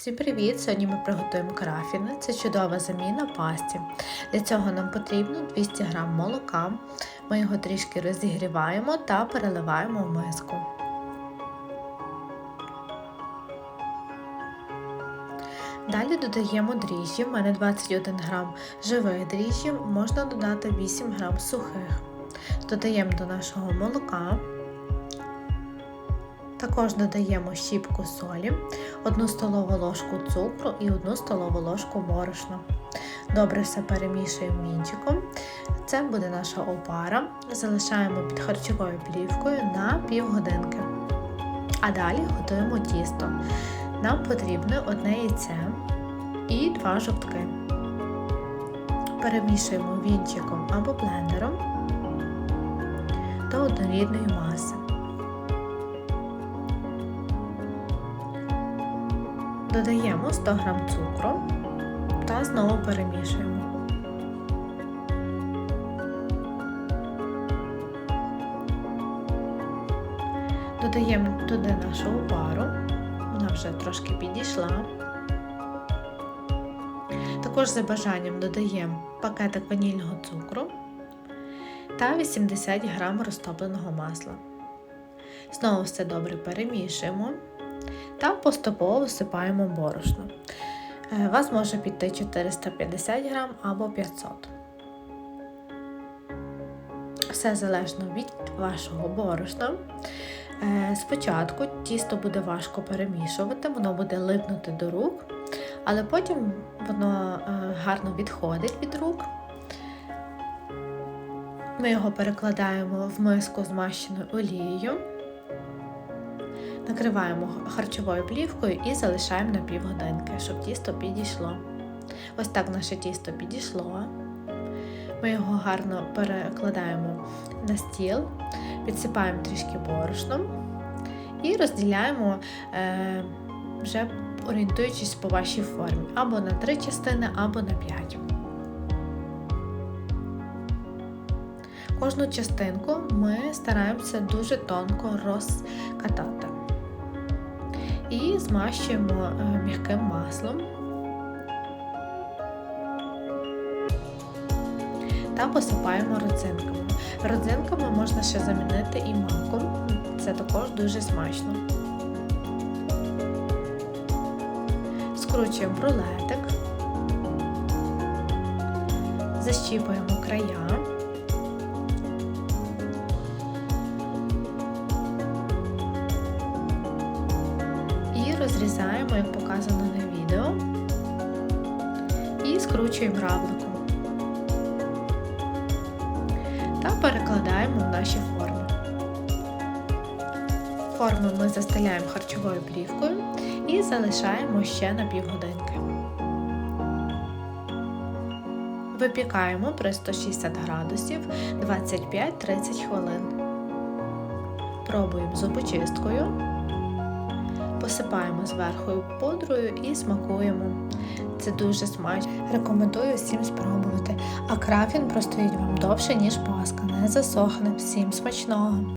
Всім привіт! Сьогодні ми приготуємо крафіни. Це чудова заміна пасті. Для цього нам потрібно 200 г молока. Ми його трішки розігріваємо та переливаємо в миску. Далі додаємо дріжджі. У мене 21 г живих дріжджів, можна додати 8 г сухих. Додаємо до нашого молока. Також додаємо щіпку солі, 1 столову ложку цукру і 1 столову ложку борошна. Добре все перемішуємо вінчиком. Це буде наша опара. Залишаємо під харчовою плівкою на півгодинки. А далі готуємо тісто. Нам потрібно одне яйце і два жовтки. Перемішуємо вінчиком або блендером до однорідної маси. Додаємо 100 г цукру та знову перемішуємо. Додаємо туди нашу опару, вона вже трошки підійшла. Також за бажанням додаємо пакетик ванільного цукру та 80 г розтопленого масла. Знову все добре перемішуємо та поступово всипаємо борошно. У вас може піти 450 г або 500 Все залежно від вашого борошна. Спочатку тісто буде важко перемішувати, воно буде липнути до рук, але потім воно гарно відходить від рук. Ми його перекладаємо в миску змащену олією. Накриваємо харчовою плівкою і залишаємо на півгодинки, щоб тісто підійшло. Ось так наше тісто підійшло. Ми його гарно перекладаємо на стіл, підсипаємо трішки борошном і розділяємо, е, вже орієнтуючись по вашій формі, або на три частини, або на п'ять. Кожну частинку ми стараємося дуже тонко розкатати і змащуємо м'яким маслом та посипаємо родзинками. Родзинками можна ще замінити і маком, це також дуже смачно. Скручуємо рулетик, защіпуємо края. Розрізаємо, як показано на відео, і скручуємо равликом та перекладаємо в наші форми. Форми ми застеляємо харчовою плівкою і залишаємо ще на півгодинки. Випікаємо при 160 градусів 25-30 хвилин. Пробуємо зубочисткою посипаємо зверху пудрою і смакуємо. Це дуже смачно. Рекомендую всім спробувати. А крафін простоїть вам довше, ніж паска. Не засохне. Всім смачного!